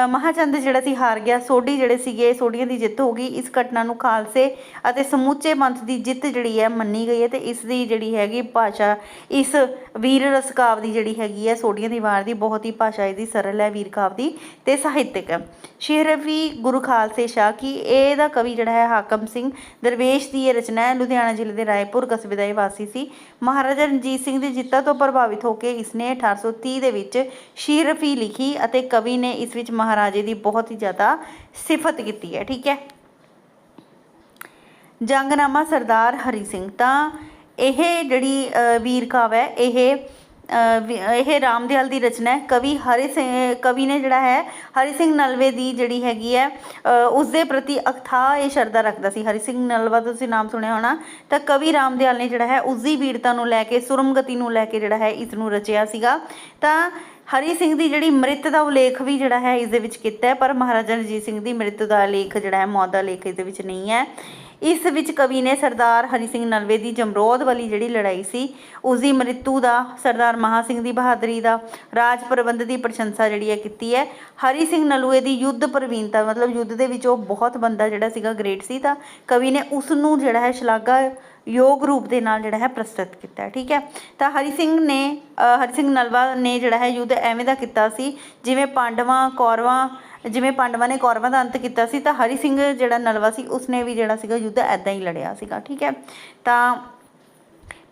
ਮਹਾਚੰਦ ਜਿਹੜਾ ਸੀ ਹਾਰ ਗਿਆ, ਸੋਢੀ ਜਿਹੜੇ ਸੀਗੇ ਸੋਢੀਆਂ ਦੀ ਜਿੱਤ ਹੋ ਗਈ। ਇਸ ਘਟਨਾ ਨੂੰ ਖਾਲਸੇ ਅਤੇ ਸਮੁੱਚੇ ਪੰਥ ਦੀ ਜਿੱਤ ਜਿਹੜੀ ਹੈ ਮੰਨੀ ਗਈ ਹੈ ਤੇ ਇਸ ਦੀ ਜਿਹੜੀ ਹੈਗੀ ਭਾਸ਼ਾ, ਇਸ ਵੀਰ ਰਸਕਾਵ ਦੀ ਜਿਹੜੀ ਹੈਗੀ ਹੈ ਸੋਢੀਆਂ ਦੀ ਵਾਰ ਦੀ ਬਹੁਤ ਹੀ ਭਾਸ਼ਾ ਇਹਦੀ ਸਰਲ ਹੈ ਵੀਰ ਕਾਵ ਦੀ ਤੇ ਸਾਹਿਤਿਕ। ਹੈ ਸ਼ੇਰਵੀ ਗੁਰੂ ਖਾਲਸੇ ਸ਼ਾਹ ਕੀ ਇਹਦਾ ਕਵੀ ਜਿਹੜਾ ਹੈ ਹਾਕਮ ਸਿੰਘ, ਦਰਵੇਸ਼ ਦੀ ਇਹ ਰਚਨਾ ਹੈ, ਲੁਧਿਆਣਾ ਜ਼ਿਲ੍ਹੇ ਦੇ ਰਾਏਪੁਰ ਕਸਬੇ ਦਾ ਇਹ ਵਾਸੀ ਸੀ। ਮਹਾਰਾਜਾ ਰਣਜੀਤ ਸਿੰਘ ਦੀ ਜਿੱਤਾਂ ਤੋਂ ਪ੍ਰਭਾਵਿਤ ਹੋ ਕੇ ਇਸਨੇ 1830 ਦੇ ਵਿੱਚ ਸ਼ੀਰਫੀ ਲਿਖੀ ਅਤੇ ਕਵੀ ਨੇ ਇਸ ਵਿੱਚ ਮਹਾਰਾਜੇ ਦੀ ਬਹੁਤ ਹੀ ਜ਼ਿਆਦਾ ਸਿਫਤ ਕੀਤੀ ਹੈ ਠੀਕ ਹੈ। ਜੰਗਨਾਮਾ ਸਰਦਾਰ ਹਰੀ ਸਿੰਘ ਤਾਂ ਇਹ ਜਿਹੜੀ ਵੀਰ ਕਾਵ ਹੈ ਇਹ ਇਹ ਰਾਮਦਿਆਲ ਦੀ ਰਚਨਾ ਹੈ। ਕਵੀ ਹਰੀ ਸਿੰਘ ਕਵੀ ਨੇ ਜਿਹੜਾ ਹੈ ਹਰੀ ਸਿੰਘ ਨਲਵੇ ਦੀ ਜਿਹੜੀ ਹੈਗੀ ਹੈ ਅ, ਉਸ ਦੇ ਪ੍ਰਤੀ ਅਕਥਾ ਇਹ ਸ਼ਰਧਾ ਰੱਖਦਾ ਸੀ। ਹਰੀ ਸਿੰਘ ਨਲਵਾ ਦਾ ਤੁਸੀਂ ਨਾਮ ਸੁਣਿਆ ਹੋਣਾ ਤਾਂ ਕਵੀ ਰਾਮਦਿਆਲ ਨੇ ਜਿਹੜਾ ਹੈ ਉਸ ਦੀ ਵੀਰਤਾ ਨੂੰ ਲੈ ਕੇ ਸੁਰਮਗਤੀ ਨੂੰ ਲੈ ਕੇ ਜਿਹੜਾ ਹੈ ਇਸ ਨੂੰ ਰਚਿਆ ਸੀਗਾ। ਤਾਂ ਹਰੀ ਸਿੰਘ ਦੀ ਜਿਹੜੀ ਮ੍ਰਿਤ ਦਾ ਉਲੇਖ ਵੀ ਜਿਹੜਾ ਹੈ ਇਸ ਦੇ ਵਿੱਚ ਕੀਤਾ ਹੈ, ਪਰ ਮਹਾਰਾਜਾ ਰਣਜੀਤ ਸਿੰਘ ਦੀ ਮ੍ਰਿਤ ਦਾ ਲੇਖ ਜਿਹੜਾ ਹੈ, ਮੌਤ ਦਾ ਲੇਖ ਇਸ ਦੇ ਵਿੱਚ ਨਹੀਂ ਹੈ। ਇਸ ਵਿੱਚ ਕਵੀ ਨੇ ਸਰਦਾਰ ਹਰੀ ਸਿੰਘ ਨਲਵੇ ਦੀ ਜਮਰੋਦ ਵਾਲੀ ਜਿਹੜੀ ਲੜਾਈ ਸੀ ਉਸ ਦੀ ਮ੍ਰਿਤੂ ਦਾ ਸਰਦਾਰ ਮਹਾ ਸਿੰਘ ਦੀ ਬਹਾਦਰੀ ਦਾ ਰਾਜ ਪ੍ਰਬੰਧ ਦੀ ਪ੍ਰਸ਼ੰਸਾ ਜਿਹੜੀ ਹੈ ਕੀਤੀ ਹੈ। ਹਰੀ ਸਿੰਘ ਨਲੂਏ ਦੀ ਯੁੱਧ ਪ੍ਰਵੀਨਤਾ ਮਤਲਬ ਯੁੱਧ ਦੇ ਵਿੱਚ ਉਹ ਬਹੁਤ ਬੰਦਾ ਜਿਹੜਾ ਸੀਗਾ ਗ੍ਰੇਟ ਸੀ ਤਾਂ ਕਵੀ ਨੇ ਉਸ ਨੂੰ ਜਿਹੜਾ ਹੈ ਸ਼ਲਾਘਾ ਯੋਗ ਰੂਪ ਦੇ ਨਾਲ ਜਿਹੜਾ ਹੈ ਪ੍ਰਸਤੁਤ ਕੀਤਾ ਹੈ, ਠੀਕ ਹੈ। ਤਾਂ ਹਰੀ ਸਿੰਘ ਨੇ ਹਰੀ ਸਿੰਘ ਨਲਵਾ ਨੇ ਜਿਹੜਾ ਹੈ ਯੁੱਧ ਐਵੇਂ ਦਾ ਕੀਤਾ ਸੀ ਜਿਵੇਂ ਪਾਂਡਵਾਂ ਕੌਰਵਾਂ ਜਿਵੇਂ ਪਾਂਡਵਾਂ ਨੇ ਕੌਰਵਾਂ ਦਾ ਅੰਤ ਕੀਤਾ ਸੀ, ਤਾਂ ਹਰੀ ਸਿੰਘ ਜਿਹੜਾ ਨਲਵਾ ਸੀ, ਉਸਨੇ ਵੀ ਜਿਹੜਾ ਸੀਗਾ ਯੁੱਧ ਐਦਾਂ ਹੀ ਲੜਿਆ ਸੀਗਾ, ਠੀਕ ਹੈ? ਤਾਂ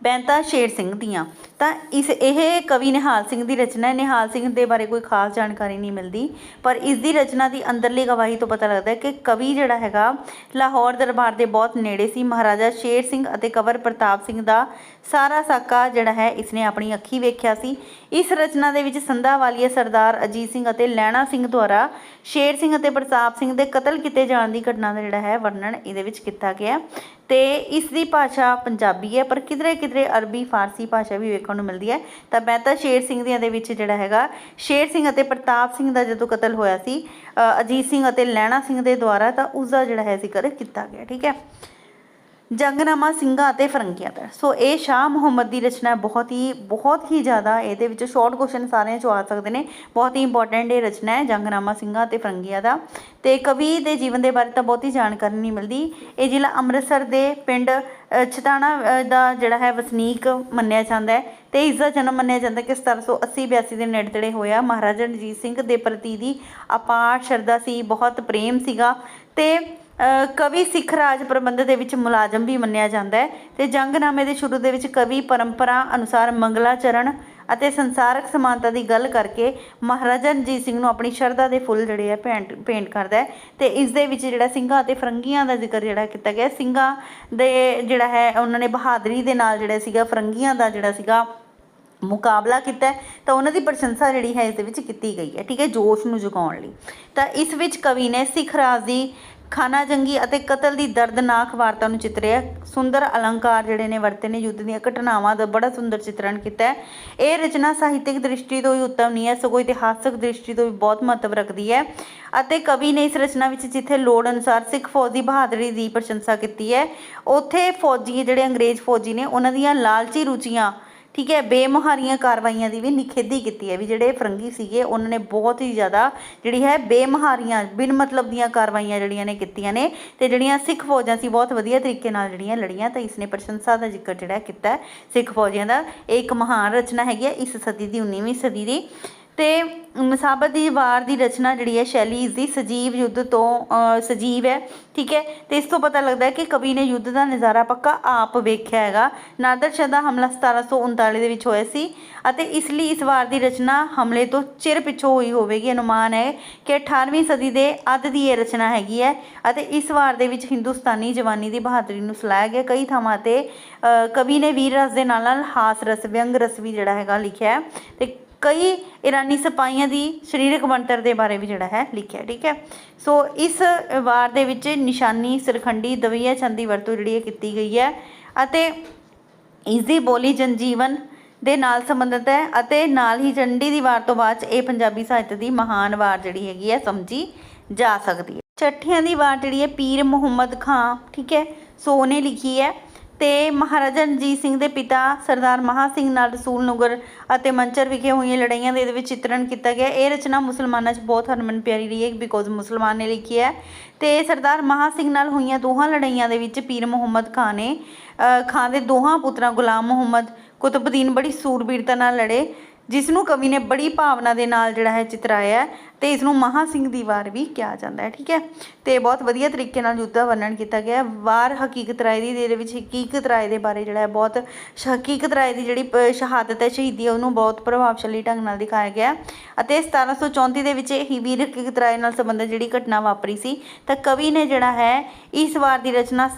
ਬੈਂਤਾ ਸ਼ੇਰ ਸਿੰਘ ਦੀਆਂ। ਤਾਂ ਇਸ, ਇਹ ਕਵੀ ਨਿਹਾਲ ਸਿੰਘ ਦੀ ਰਚਨਾ ਹੈ। ਨਿਹਾਲ ਸਿੰਘ ਦੇ ਬਾਰੇ ਕੋਈ ਖਾਸ ਜਾਣਕਾਰੀ ਨਹੀਂ ਮਿਲਦੀ, ਪਰ ਇਸ ਦੀ ਰਚਨਾ ਦੀ ਅੰਦਰਲੀ ਗਵਾਹੀ ਤੋਂ ਪਤਾ ਲੱਗਦਾ ਹੈ ਕਿ ਕਵੀ ਜਿਹੜਾ ਹੈਗਾ, ਲਾਹੌਰ ਦਰਬਾਰ ਦੇ ਬਹੁਤ ਨੇੜੇ ਸੀ। ਮਹਾਰਾਜਾ ਸ਼ੇਰ ਸਿੰਘ ਅਤੇ ਕਵਰ ਪ੍ਰਤਾਪ ਸਿੰਘ ਦਾ ਸਾਰਾ ਸਾਕਾ ਜਿਹੜਾ ਹੈ, ਇਸਨੇ ਆਪਣੀ ਅੱਖੀ ਵੇਖਿਆ ਸੀ। ਇਸ ਰਚਨਾ ਦੇ ਵਿੱਚ ਸੰਧਾ ਵਾਲੀਆ ਸਰਦਾਰ ਅਜੀਤ ਸਿੰਘ ਅਤੇ ਲੈਣਾ ਸਿੰਘ ਦੁਆਰਾ ਸ਼ੇਰ ਸਿੰਘ ਅਤੇ ਪ੍ਰਤਾਪ ਸਿੰਘ ਦੇ ਕਤਲ ਕੀਤੇ ਜਾਣ ਦੀ ਘਟਨਾ ਦਾ ਜਿਹੜਾ ਹੈ, ਵਰਣਨ ਇਹਦੇ ਵਿੱਚ ਕੀਤਾ ਗਿਆ ਤੇ ਇਸ ਦੀ ਭਾਸ਼ਾ ਪੰਜਾਬੀ ਹੈ, ਪਰ ਕਿਧਰੇ ਕਿਧਰੇ ਅਰਬੀ ਫਾਰਸੀ ਭਾਸ਼ਾ ਵੀ ਵੇਖਣ ਨੂੰ ਮਿਲਦੀ ਹੈ। ਤਾਂ ਮਹਿਤਾ ਸ਼ੇਰ ਸਿੰਘ ਦੀਆਂ ਦੇ ਵਿੱਚ ਜਿਹੜਾ ਹੈਗਾ ਸ਼ੇਰ ਸਿੰਘ ਅਤੇ ਪ੍ਰਤਾਪ ਸਿੰਘ ਦਾ ਜਦੋਂ ਕਤਲ ਹੋਇਆ ਸੀ ਅ, ਅਜੀਤ ਸਿੰਘ ਅਤੇ ਲੈਣਾ ਸਿੰਘ ਦੇ ਦੁਆਰਾ ਤਾਂ ਉਸ ਦਾ ਜਿਹੜਾ ਹੈ ਜ਼ਿਕਰ ਕੀਤਾ ਗਿਆ ਠੀਕ ਹੈ। ਜੰਗਨਾਮਾ ਸਿੰਘਾਂ ਅਤੇ ਫਰੰਗੀਆਂ ਦਾ। ਸੋ ਇਹ ਸ਼ਾਹ ਮੁਹੰਮਦ ਦੀ ਰਚਨਾ ਬਹੁਤ ਹੀ ਬਹੁਤ ਹੀ ਜ਼ਿਆਦਾ ਇਹਦੇ ਵਿੱਚ ਸ਼ਾਰਟ ਕੁਐਸਚਨ ਸਾਰਿਆਂ ਚੋਂ ਆ ਸਕਦੇ ਨੇ। ਬਹੁਤ ਹੀ ਇੰਪੋਰਟੈਂਟ ਇਹ ਰਚਨਾ ਹੈ ਜੰਗਨਾਮਾ ਸਿੰਘਾਂ ਅਤੇ ਫਰੰਗੀਆਂ ਦਾ। ਤੇ ਕਵੀ ਦੇ ਜੀਵਨ ਦੇ ਬਾਰੇ ਤਾਂ ਬਹੁਤੀ ਜਾਣਕਾਰੀ ਨਹੀਂ ਮਿਲਦੀ। ਇਹ ਜ਼ਿਲ੍ਹਾ ਅੰਮ੍ਰਿਤਸਰ ਦੇ ਪਿੰਡ ਛਤਾਣਾ ਦਾ ਜਿਹੜਾ ਹੈ ਵਸਨੀਕ ਮੰਨਿਆ ਜਾਂਦਾ ਹੈ। ਤੇ ਇਸ ਦਾ ਜਨਮ ਮੰਨਿਆ ਜਾਂਦਾ ਕਿ 1780 82 ਦੇ ਨੇੜੇ ਤੇੜੇ ਹੋਇਆ। ਮਹਾਰਾਜਾ ਰਣਜੀਤ ਸਿੰਘ ਦੇ ਪ੍ਰਤੀ ਦੀ ਅਪਾਰ ਸ਼ਰਧਾ ਸੀ, ਬਹੁਤ ਪ੍ਰੇਮ ਸੀਗਾ। ਤੇ ਕਵੀ ਸਿੱਖ ਰਾਜ ਪ੍ਰਬੰਧ ਦੇ ਵਿੱਚ ਮੁਲਾਜ਼ਮ ਵੀ ਮੰਨਿਆ ਜਾਂਦਾ ਹੈ ਤੇ ਜੰਗਨਾਮੇ ਦੇ ਸ਼ੁਰੂ ਦੇ ਵਿੱਚ ਕਵੀ ਪਰੰਪਰਾ ਅਨੁਸਾਰ ਮੰਗਲਾਚਰਨ ਅਤੇ ਸੰਸਾਰਕ ਸਮਾਨਤਾ ਦੀ ਗੱਲ ਕਰਕੇ ਮਹਾਰਾਜਾ ਰਣਜੀਤ ਸਿੰਘ ਨੂੰ ਆਪਣੀ ਸ਼ਰਧਾ ਦੇ ਫੁੱਲ ਜਿਹੜੇ ਆ ਭੇਂਟ ਭੇਂਟ ਕਰਦਾ ਹੈ ਤੇ ਇਸ ਦੇ ਵਿੱਚ ਜਿਹੜਾ ਸਿੰਘਾਂ ਅਤੇ ਫਰੰਗੀਆਂ ਦਾ ਜ਼ਿਕਰ ਜਿਹੜਾ ਕੀਤਾ ਗਿਆ, ਸਿੰਘਾਂ ਦੇ ਜਿਹੜਾ ਹੈ ਉਹਨਾਂ ਨੇ ਬਹਾਦਰੀ ਦੇ ਨਾਲ ਜਿਹੜਾ ਸੀਗਾ, ਫਰੰਗੀਆਂ ਦਾ ਜਿਹੜਾ ਸੀਗਾ ਮੁਕਾਬਲਾ ਕੀਤਾ ਤਾਂ ਉਹਨਾਂ ਦੀ ਪ੍ਰਸ਼ੰਸਾ ਜਿਹੜੀ ਹੈ ਇਸ ਦੇ ਵਿੱਚ ਕੀਤੀ ਗਈ ਹੈ, ਠੀਕ ਹੈ, ਜੋਸ਼ ਨੂੰ ਜਗਾਉਣ ਲਈ। ਤਾਂ ਇਸ ਵਿੱਚ ਕਵੀ ਨੇ ਸਿੱਖ ਰਾਜ ਦੀ ਖਾਨਾ ਜੰਗੀ ਅਤੇ ਕਤਲ ਦੀ ਦਰਦਨਾਕ ਵਾਰਤਾ ਨੂੰ ਚਿਤਰਿਆ ਸੁੰਦਰ ਅਲੰਕਾਰ ਜਿਹੜੇ ਨੇ ਵਰਤੇ ਨੇ ਯੁੱਧ ਦੀਆਂ ਘਟਨਾਵਾਂ ਦਾ ਬੜਾ ਸੁੰਦਰ ਚਿਤਰਣ ਕੀਤਾ ਹੈ। ਇਹ ਰਚਨਾ ਸਾਹਿਤਿਕ ਦ੍ਰਿਸ਼ਟੀ ਤੋਂ ਹੀ ਉੱਤਮ ਨਹੀਂ ਹੈ, ਸਗੋਂ ਇਤਿਹਾਸਕ ਦ੍ਰਿਸ਼ਟੀ ਤੋਂ ਵੀ ਬਹੁਤ ਮਹੱਤਵ ਰੱਖਦੀ ਹੈ ਅਤੇ ਕਵੀ ਨੇ ਇਸ ਰਚਨਾ ਵਿੱਚ ਜਿੱਥੇ ਲੋੜ ਅਨੁਸਾਰ ਸਿੱਖ ਫੌਜ ਦੀ ਬਹਾਦਰੀ ਦੀ ਪ੍ਰਸ਼ੰਸਾ ਕੀਤੀ ਹੈ, ਉੱਥੇ ਫੌਜੀ ਜਿਹੜੇ ਅੰਗਰੇਜ਼ ਫੌਜੀ ਨੇ ਉਹਨਾਂ ਦੀਆਂ ਲਾਲਚੀ ਰੁਚੀਆਂ ਠੀਕ ਹੈ, ਬੇਮੁਹਾਰੀਆਂ ਕਾਰਵਾਈਆਂ ਦੀ ਵੀ ਨਿਖੇਧੀ ਕੀਤੀ ਹੈ ਵੀ ਜਿਹੜੇ ਫਰੰਗੀ ਸੀਗੇ, ਉਹਨਾਂ ਨੇ ਬਹੁਤ ਹੀ ਜ਼ਿਆਦਾ ਜਿਹੜੀ ਹੈ ਬੇਮੁਹਾਰੀਆਂ, ਬਿਨ ਮਤਲਬ ਦੀਆਂ ਕਾਰਵਾਈਆਂ ਜਿਹੜੀਆਂ ਨੇ ਕੀਤੀਆਂ ਨੇ ਤੇ ਜਿਹੜੀਆਂ ਸਿੱਖ ਫੌਜਾਂ ਸੀ ਬਹੁਤ ਵਧੀਆ ਤਰੀਕੇ ਨਾਲ ਜਿਹੜੀਆਂ ਲੜੀਆਂ ਤਾਂ ਇਸ ਨੇ ਪ੍ਰਸ਼ੰਸਾ ਦਾ ਜ਼ਿਕਰ ਜਿਹੜਾ ਕੀਤਾ ਸਿੱਖ ਫੌਜੀਆਂ ਦਾ। ਇਹ ਇੱਕ ਮਹਾਨ ਰਚਨਾ ਹੈਗੀ ਹੈ ਇਸ ਸਦੀ ਦੀ 19ਵੀਂ ਸਦੀ ਦੀ। ਅਤੇ ਮਸਾਬਤ ਦੀ ਵਾਰ ਦੀ ਰਚਨਾ ਜਿਹੜੀ ਹੈ ਸ਼ੈਲੀ ਇਸ ਦੀ ਸਜੀਵ ਯੁੱਧ ਤੋਂ ਸਜੀਵ ਹੈ, ਠੀਕ ਹੈ? ਅਤੇ ਇਸ ਤੋਂ ਪਤਾ ਲੱਗਦਾ ਕਿ ਕਵੀ ਨੇ ਯੁੱਧ ਦਾ ਨਜ਼ਾਰਾ ਪੱਕਾ ਆਪ ਵੇਖਿਆ ਹੈਗਾ। ਨਾਦਰ ਸ਼ਾਹ ਦਾ ਹਮਲਾ 1739 ਦੇ ਵਿੱਚ ਹੋਇਆ ਸੀ ਅਤੇ ਇਸ ਲਈ ਇਸ ਵਾਰ ਦੀ ਰਚਨਾ ਹਮਲੇ ਤੋਂ ਚਿਰ ਪਿੱਛੋਂ ਹੋਈ ਹੋਵੇਗੀ। ਅਨੁਮਾਨ ਹੈ ਕਿ 18ਵੀਂ ਸਦੀ ਦੇ ਅੱਧ ਦੀ ਇਹ ਰਚਨਾ ਹੈਗੀ ਹੈ ਅਤੇ ਇਸ ਵਾਰ ਦੇ ਵਿੱਚ ਹਿੰਦੁਸਤਾਨੀ ਜਵਾਨੀ ਦੀ ਬਹਾਦਰੀ ਨੂੰ ਸਲਾਹਿਆ ਗਿਆ। ਕਈ ਥਾਵਾਂ ਤੇ ਕਵੀ ਨੇ ਵੀਰ ਰਸ ਦੇ ਨਾਲ ਨਾਲ ਹਾਸ ਰਸ, ਵਿਅੰਗ ਰਸ ਵੀ ਜਿਹੜਾ ਹੈਗਾ ਲਿਖਿਆ ਹੈ। ਤੇ ਕਈ ਇਰਾਨੀ ਸਿਪਾਹੀਆਂ ਦੀ ਸਰੀਰਕ ਬਣਤਰ ਦੇ ਬਾਰੇ ਵੀ ਜਿਹੜਾ ਹੈ ਲਿਖਿਆ ਠੀਕ ਹੈ? ਸੋ ਇਸ ਵਾਰ ਦੇ ਵਿੱਚ ਨਿਸ਼ਾਨੀ, ਸਰਖੰਡੀ, ਦਵਈਆ, ਚੰਦ ਦੀ ਵਰਤੋਂ ਜਿਹੜੀ ਹੈ ਕੀਤੀ ਗਈ ਹੈ ਅਤੇ ਇਸ ਦੀ ਬੋਲੀ ਜਨਜੀਵਨ ਦੇ ਨਾਲ ਸੰਬੰਧਿਤ ਹੈ ਅਤੇ ਨਾਲ ਹੀ ਚੰਡੀ ਦੀ ਵਾਰ ਤੋਂ ਬਾਅਦ 'ਚ ਇਹ ਪੰਜਾਬੀ ਸਾਹਿਤ ਦੀ ਮਹਾਨ ਵਾਰ ਜਿਹੜੀ ਹੈਗੀ ਹੈ ਸਮਝੀ ਜਾ ਸਕਦੀ ਹੈ। ਚੱਠਿਆਂ ਦੀ ਵਾਰ ਜਿਹੜੀ ਹੈ ਪੀਰ ਮੁਹੰਮਦ ਖਾਂ, ਠੀਕ ਹੈ? ਸੋ ਉਹਨੇ ਲਿਖੀ ਹੈ ਤੇ ਮਹਾਰਾਜਾ ਰਣਜੀਤ ਸਿੰਘ ਦੇ ਪਿਤਾ ਸਰਦਾਰ ਮਹਾ ਸਿੰਘ ਨਾਲ ਰਸੂਲ ਨਗਰ ਅਤੇ ਮੰਚਰ ਵਿਖੇ ਹੋਈਆਂ ਲੜਾਈਆਂ ਦੇ ਇਹਦੇ ਵਿੱਚ ਚਿੱਤਰਣ ਕੀਤਾ ਗਿਆ। ਇਹ ਰਚਨਾ ਮੁਸਲਮਾਨਾਂ 'ਚ ਬਹੁਤ ਹਰਮਨ ਪਿਆਰੀ ਰਹੀ ਹੈ ਬਿਕੋਜ਼ ਮੁਸਲਮਾਨ ਨੇ ਲਿਖੀ ਹੈ। ਤੇ ਸਰਦਾਰ ਮਹਾ ਸਿੰਘ ਨਾਲ ਹੋਈਆਂ ਦੋਹਾਂ ਲੜਾਈਆਂ ਦੇ ਵਿੱਚ ਪੀਰ ਮੁਹੰਮਦ ਖਾਨ ਨੇ ਅ, ਖਾਨ ਦੇ ਦੋਹਾਂ ਪੁੱਤਰਾਂ ਗੁਲਾਮ ਮੁਹੰਮਦ ਕੁਤਬਦੀਨ ਬੜੀ ਸੂਰਬੀਰਤਾ ਨਾਲ ਲੜੇ। ਜਿਸ ਨੂੰ ਕਵੀ ਨੇ ਬੜੀ ਭਾਵਨਾ ਦੇ ਨਾਲ ਜਿਹੜਾ ਹੈ ਚਿਤਰਾਇਆ ਹੈ ਤੇ ਇਸ ਨੂੰ ਮਹਾ ਸਿੰਘ ਦੀ ਵਾਰ ਵੀ ਕਿਹਾ ਜਾਂਦਾ ਹੈ, ਠੀਕ ਹੈ? ਤੇ ਬਹੁਤ ਵਧੀਆ ਤਰੀਕੇ ਨਾਲ ਯੁੱਧ ਦਾ ਵਰਣਨ ਕੀਤਾ ਗਿਆ ਹੈ। ਵਾਰ ਹਕੀਕਤ ਰਾਏ ਦੀ ਦੇ ਵਿੱਚ ਹਕੀਕਤ ਰਾਏ ਦੇ ਬਾਰੇ ਜਿਹੜਾ ਹੈ ਬਹੁਤ ਸ਼- ਹਕੀਕਤ ਰਾਏ ਦੀ ਜਿਹੜੀ ਸ਼ਹਾਦਤ ਹੈ ਸ਼ਹੀਦੀ ਹੈ, ਉਹਨੂੰ ਬਹੁਤ ਪ੍ਰਭਾਵਸ਼ਾਲੀ ਢੰਗ ਨਾਲ ਦਿਖਾਇਆ ਗਿਆ ਹੈ। ਅਤੇ 1734 ਦੇ ਵਿੱਚ ਹੀ ਵੀਰ ਹਕੀਕਤ ਰਾਏ ਨਾਲ ਸੰਬੰਧਿਤ ਜਿਹੜੀ ਘਟਨਾ ਵਾਪਰੀ ਸੀ, ਤਾਂ ਕਵੀ ਨੇ ਜਿਹੜਾ ਹੈ ਇਸ ਵਾਰ ਦੀ ਰਚਨਾ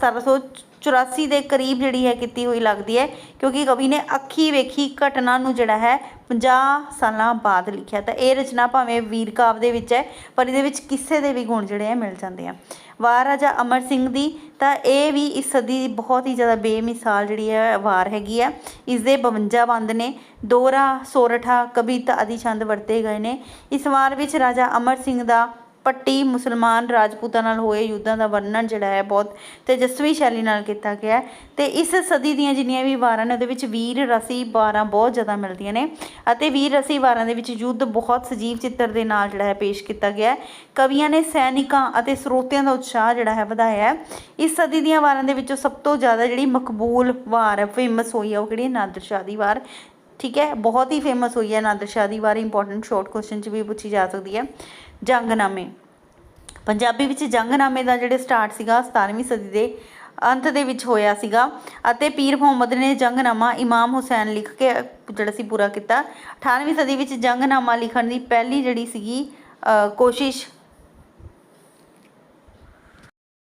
1784 ਦੇ ਕਰੀਬ ਜਿਹੜੀ ਹੈ ਕੀਤੀ ਹੋਈ ਲੱਗਦੀ ਹੈ, ਕਿਉਂਕਿ ਕਵੀ ਨੇ ਅੱਖੀ ਵੇਖੀ ਘਟਨਾ ਨੂੰ ਜਿਹੜਾ ਹੈ 50 ਸਾਲਾਂ ਬਾਅਦ ਲਿਖਿਆ। ਤਾਂ ਇਹ ਰਚਨਾ ਭਾਵੇਂ ਵੀਰ ਕਾਵ ਦੇ ਵਿੱਚ ਹੈ, ਪਰ ਇਹਦੇ ਵਿੱਚ ਕਿਸੇ ਦੇ ਵੀ ਗੁਣ ਜਿਹੜੇ ਆ ਮਿਲ ਜਾਂਦੇ ਆ। ਵਾਰ ਰਾਜਾ ਅਮਰ ਸਿੰਘ ਦੀ, ਤਾਂ ਇਹ ਵੀ ਇਸ ਸਦੀ ਦੀ ਬਹੁਤ ਹੀ ਜ਼ਿਆਦਾ ਬੇਮਿਸਾਲ ਜਿਹੜੀ ਹੈ ਵਾਰ ਹੈਗੀ ਹੈ ਇਸ ਦੇ 52 ਬੰਦ ਨੇ, ਦੋਹਰਾ ਸੋਰਠਾ ਕਵਿਤਾ ਆਦਿ ਛੰਦ ਵਰਤੇ ਗਏ ਨੇ। ਇਸ ਵਾਰ ਵਿੱਚ ਰਾਜਾ ਅਮਰ ਸਿੰਘ ਦਾ ਪੱਟੀ ਮੁਸਲਮਾਨ ਰਾਜਪੂਤਾਂ ਨਾਲ ਹੋਏ ਯੁੱਧਾਂ ਦਾ ਵਰਣਨ ਜਿਹੜਾ ਹੈ ਬਹੁਤ ਤੇਜਸਵੀ ਸ਼ੈਲੀ ਨਾਲ ਕੀਤਾ ਗਿਆ ਹੈ। ਤੇ ਇਸ ਸਦੀ ਦੀਆਂ ਜਿੰਨੀਆਂ ਵੀ ਵਾਰਾਂ ਨੇ, ਉਹਦੇ ਵਿੱਚ ਵੀਰ, ਰਸੀ, ਵਾਰਾਂ ਬਹੁਤ ਜ਼ਿਆਦਾ ਮਿਲਦੀਆਂ ਨੇ ਅਤੇ ਵੀਰ, ਰਸੀ, ਵਾਰਾਂ ਦੇ ਵਿੱਚ ਯੁੱਧ ਬਹੁਤ ਸਜੀਵ ਚਿੱਤਰ ਦੇ ਨਾਲ ਜਿਹੜਾ ਹੈ ਪੇਸ਼ ਕੀਤਾ ਗਿਆ ਹੈ। ਕਵੀਆਂ ਨੇ ਸੈਨਿਕਾਂ ਅਤੇ ਸਰੋਤਿਆਂ ਦਾ ਉਤਸ਼ਾਹ ਜਿਹੜਾ ਹੈ ਵਧਾਇਆ ਹੈ। ਇਸ ਸਦੀ ਦੀਆਂ ਵਾਰਾਂ ਦੇ ਵਿੱਚੋਂ ਸਭ ਤੋਂ ਜ਼ਿਆਦਾ ਜਿਹੜੀ ਮਕਬੂਲ ਵਾਰ ਹੈ ਫੇਮਸ ਹੋਈ ਹੈ ਉਹ ਕਿਹੜੀ ਹੈ? ਨਾਦਰ ਸ਼ਾਹ ਦੀ ਵਾਰ। ਠੀਕ ਹੈ, ਬਹੁਤ ਹੀ ਫੇਮਸ ਹੋਈ ਹੈ ਨਾਦਰ ਸ਼ਾਹ ਦੀ ਬਾਰੇ ਇੰਪੋਰਟੈਂਟ ਸ਼ਾਰਟ ਕੁਐਸਚਨ 'ਚ ਵੀ ਪੁੱਛੀ ਜਾ ਸਕਦੀ ਹੈ। ਜੰਗਨਾਮੇ। ਪੰਜਾਬੀ ਵਿੱਚ ਜੰਗਨਾਮੇ ਦਾ ਜਿਹੜੇ ਸਟਾਰਟ ਸੀਗਾ 17ਵੀਂ ਸਦੀ ਦੇ ਅੰਤ ਦੇ ਵਿੱਚ ਹੋਇਆ ਸੀਗਾ ਅਤੇ ਪੀਰ ਮੁਹੰਮਦ ਨੇ ਜੰਗਨਾਮਾ ਇਮਾਮ ਹੁਸੈਨ ਲਿਖ ਕੇ, ਜਿਹੜਾ ਸੀ ਪੂਰਾ ਕੀਤਾ। 18ਵੀਂ ਸਦੀ ਵਿੱਚ ਜੰਗਨਾਮਾ ਲਿਖਣ ਦੀ ਪਹਿਲੀ ਜਿਹੜੀ ਸੀਗੀ ਕੋਸ਼ਿਸ਼